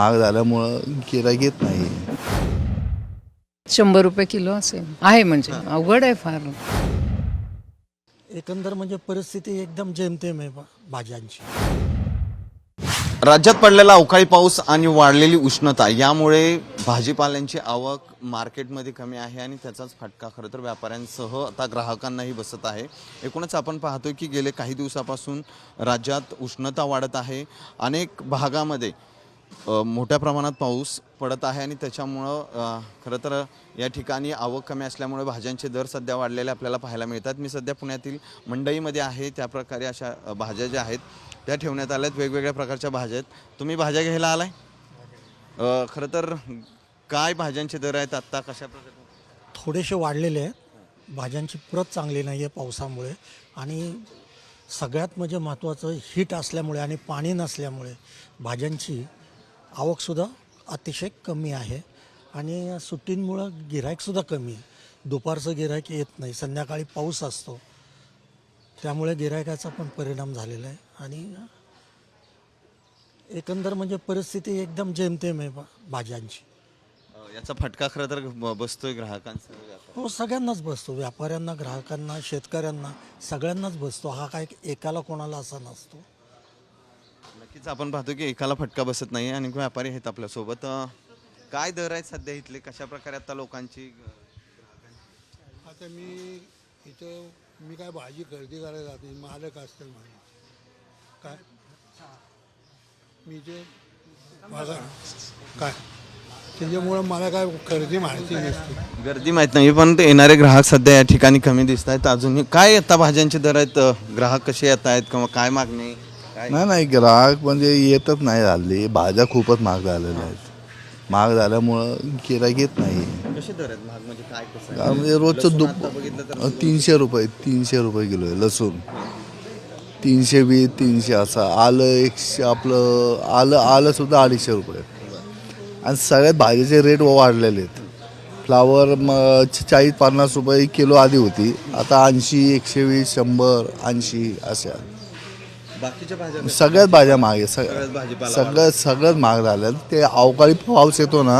महाग झाल्यामुळं गिराईक येत नाही. शंभर रुपये किलो असेल. आहे म्हणजे. अवघड आहे फार. एकंदर म्हणजे परिस्थिती एकदम जेमतेम आहे भाज्यांची. राज्यात पडलेला अवकाळी पाऊस आणि वाढलेली उष्णता यामुळे भाजीपाल्यांची आवक मार्केटमध्ये कमी आहे आणि त्याचाच फटका खरं तर व्यापाऱ्यांसह आता ग्राहकांनाही बसत आहे. एकूणच आपण पाहतोय की गेले काही दिवसापासून राज्यात उष्णता वाढत आहे. अनेक भागामध्ये मोठ्या प्रमाणात पाऊस पडत आहे आणि त्याच्यामुळं खरं तर या ठिकाणी आवक कमी असल्यामुळे भाज्यांचे दर सध्या वाढलेले आपल्याला पाहायला मिळतात. मी सध्या पुण्यातील मंडईमध्ये आहे त्या प्रकारे अशा भाज्या ज्या आहेत त्या ठेवण्यात आल्या आहेत वेगवेगळ्या प्रकारच्या भाज्या आहेत. तुम्ही भाज्या घ्यायला आलाय? खरं तर काय भाज्यांचे दर आहेत आत्ता? कशा प्रकारे? थोडेसे वाढलेले आहेत. भाज्यांची प्रत चांगली नाही आहे पावसामुळे. आणि सगळ्यात म्हणजे महत्त्वाचं हीट असल्यामुळे आणि पाणी नसल्यामुळे भाज्यांची आवकसुद्धा अतिशय कमी आहे. आणि सुट्टींमुळं गिराईकसुद्धा कमी आहे. दुपारचं गिराईक येत नाही. संध्याकाळी पाऊस असतो. त्यामुळे गिरायकाचा पण परिणाम झालेला आहे. आणि एकंदर म्हणजे परिस्थिती एकदम जेमतेम आहे भाज्यांची याचा फटका खरं तर बसतोय व्यापाऱ्यांना. हो सगळ्यांनाच बसतो. व्यापाऱ्यांना ग्राहकांना शेतकऱ्यांना सगळ्यांनाच बसतो. हा काय एकाला कोणाला असा नसतो. नक्कीच आपण पाहतो की एकाला फटका बसत नाही आणि व्यापारी आहेत आपल्यासोबत. काय दर आहेत सध्या इथले? कशा प्रकारे आता लोकांची आता मी इथं मी काय भाजी खरेदी करायला जात नाही मालक म्हणून काय? मी इथे बघा काय? त्याच्यामुळं मला काय खरेदी माहिती नसते. गर्दी माहीत नाही पण ते येणारे ग्राहक सध्या या ठिकाणी कमी दिसत आहेत अजूनही. काय आता भाज्यांचे दर आहेत? ग्राहक कसे येत आहेत किंवा काय मागणी? काय? नाही नाही ग्राहक म्हणजे येतच नाही हल्ली. भाज्या खूपच महाग झालेल्या आहेत. महाग झाल्यामुळं गिराईक येत नाही. कसे दर आहेत महाग? म्हणजे काय कसं का म्हणजे रोजचं लसूण दुप आता बघितलं तर तीनशे रुपये तीनशे रुपये किलो आहे लसूण. तीनशे वीस तीनशे असं. आलं एकशे आपलं आलं आलं सुद्धा अडीचशे रुपये. आणि सगळ्यात भाजीचे रेट वाढलेले आहेत. फ्लावर मग चाळीस पन्नास रुपये किलो आधी होती. आता ऐंशी एकशे वीस शंभर ऐंशी अशा बाकीच्या भाज्या सगळ्याच भाज्या महाग आहे सगळ्याच सग भाजीपाला सगळं सगळंच महाग झालं. ते अवकाळी पाऊस येतो ना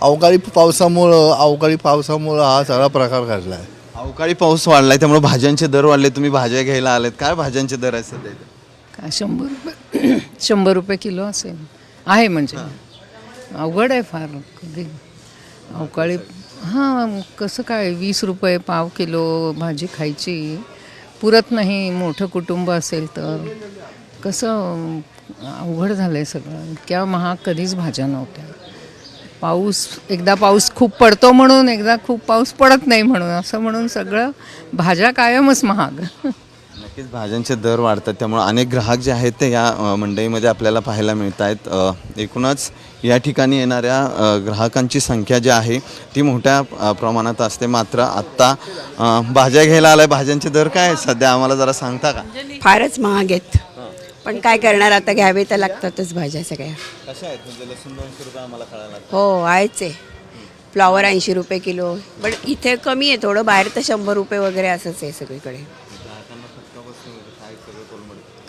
अवकाळी पावसामुळं अवकाळी पावसामुळं हा सगळा प्रकार घडला आहे अवकाळी पाऊस वाढलाय त्यामुळे भाज्यांचे दर वाढले. तुम्ही भाज्या घ्यायला आलेत. काय भाज्यांचे दर आहेत सध्या इथे? शंभर रुपये? शंभर रुपये किलो असेल. आहे म्हणजे. अवघड आहे फार. कधी? अवकाळी हां कसं काय? वीस रुपये पाव किलो भाजी खायची. पुरत नाही मोठं कुटुंब असेल तर. कसं अवघड झालं आहे सगळं. इतक्या महाग कधीच भाज्या नव्हत्या. पाऊस एकदा पाऊस खूप पडतो म्हणून एकदा खूप पाऊस पडत नाही म्हणून असं म्हणून सगळं भाज्या कायमच महाग. नक्कीच भाज्यांचे दर वाढतात त्यामुळे अनेक ग्राहक जे आहेत ते या मंडईमध्ये आपल्याला पाहायला मिळत आहेत एकूणच या ठिकाणी येणाऱ्या ग्राहकांची संख्या जी आहे ती मोठ्या प्रमाणात असते. मात्र आत्ता भाज्या घ्यायला आलाय. भाज्यांचे दर काय आहेत सध्या? आम्हाला जरा सांगता का? फारच महाग आहेत. पण काय करणार आता? घ्यावे तर लागतातच भाज्या सगळ्या. कशा आहेत? म्हणजे लसूण दोनशे रुपये आम्हाला कळायला हो आहेच आहे. फ्लॉवर ऐंशी रुपये किलो. पण इथे कमी आहे थोडं बाहेर तर शंभर रुपये वगैरे असंच आहे सगळीकडे.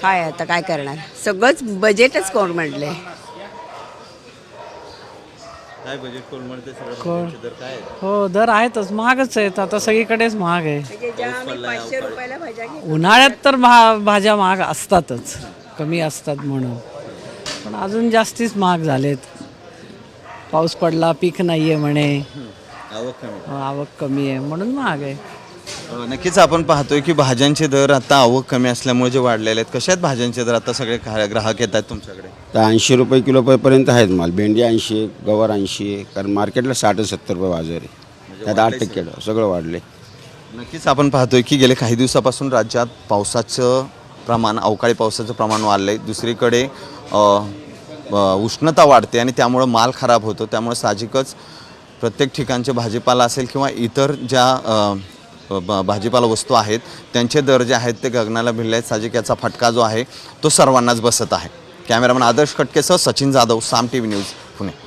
काय आता काय करणार? सगळंच बजेटच कोण म्हटलंय? काय बजेट कोलमडते सगळं भाज्यांचे दर काय आहेत? हो दर आहेतच महागच आहेत आता सगळीकडेच महाग आहे. म्हणजे ज्या आम्ही पाचशे रुपयाला भाज्या घेतो उन्हाळ्यात तर भा भाज्या महाग असतातच कमी असतात म्हणून. पण अजून जास्तीच महाग झालेत. पाऊस पडला पीक नाही आहे म्हणे आवक कमी. आवक कमी आहे म्हणून महाग आहे. अ, नक्कीच आपण पाहतोय की भाज्यांचे दर आता आवक कमी असल्यामुळे जे वाढलेले आहेत कशा आहेत भाज्यांचे दर? आता सगळे खा- ग्राहक येत आहेत तुमच्याकडे. तर ऐंशी रुपये किलोपर्यंत आहेत माल. भेंडी ऐंशी आहे गवार ऐंशी आहे कारण मार्केटला साठ सत्तर रुपये बाजार आहे. त्यात आठ टक्के सगळं वाढले. नक्कीच आपण पाहतोय की गेले काही दिवसापासून राज्यात पावसाचं प्रमाण अवकाळी पावसाचं प्रमाण वाढलं आहे दुसरीकडे अ, उष्णता वाढते आणि त्यामुळं माल खराब होतो. त्यामुळे साहजिकच प्रत्येक ठिकाणचे भाजीपाला असेल किंवा इतर ज्या ब- भाजीपाला वस्तू आहेत त्यांचे दर जे आहेत ते गगनाला भिडले आहेत. साहजिक याचा फटका जो आहे तो सर्वांनाच बसत आहे. Cameraman Adarsh कटकेसह Sachin Jadhav Saam T V news Pune.